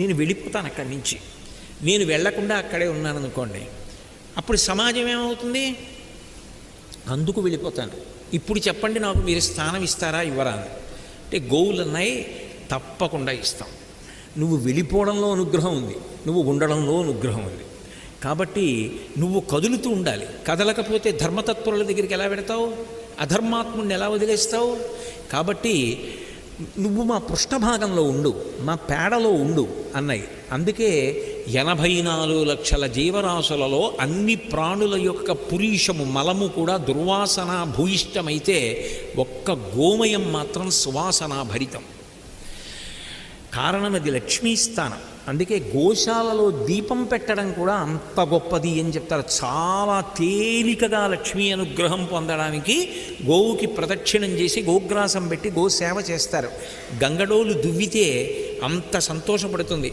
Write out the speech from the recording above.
నేను వెళ్ళిపోతాను అక్కడి నుంచి. నేను వెళ్ళకుండా అక్కడే ఉన్నాను అనుకోండి అప్పుడు సమాజం ఏమవుతుంది? అందుకు వెళ్ళిపోతాను. ఇప్పుడు చెప్పండి నాకు మీరు స్థానం ఇస్తారా ఇవ్వరా అంటే గోవులు అన్నాయి తప్పకుండా ఇస్తాం. నువ్వు వెళ్ళిపోవడంలో అనుగ్రహం ఉంది నువ్వు ఉండడంలో అనుగ్రహం ఉంది. కాబట్టి నువ్వు కదులుతూ ఉండాలి. కదలకపోతే ధర్మతత్పరుల దగ్గరికి ఎలా పెడతావు అధర్మాత్ముడిని ఎలా వదిలేస్తావు? కాబట్టి నువ్వు మా పృష్ఠభాగంలో ఉండు మా పేడలో ఉండు అన్నాయి అందుకే ఎనభై నాలుగు లక్షల జీవరాశులలో అన్ని ప్రాణుల యొక్క పురీషము మలము కూడా దుర్వాసన భూయిష్టమైతే ఒక్క గోమయం మాత్రం సువాసన భరితం. కారణం అది లక్ష్మీ స్థానం. అందుకే గోశాలలో దీపం పెట్టడం కూడా అంత గొప్పది అని చెప్తారు. చాలా తేలికగా లక్ష్మీ అనుగ్రహం పొందడానికి గోవుకి ప్రదక్షిణం చేసి గోగ్రాసం పెట్టి గో సేవ చేస్తారు. గంగడోలు దువ్వితే అంత సంతోషపడుతుంది.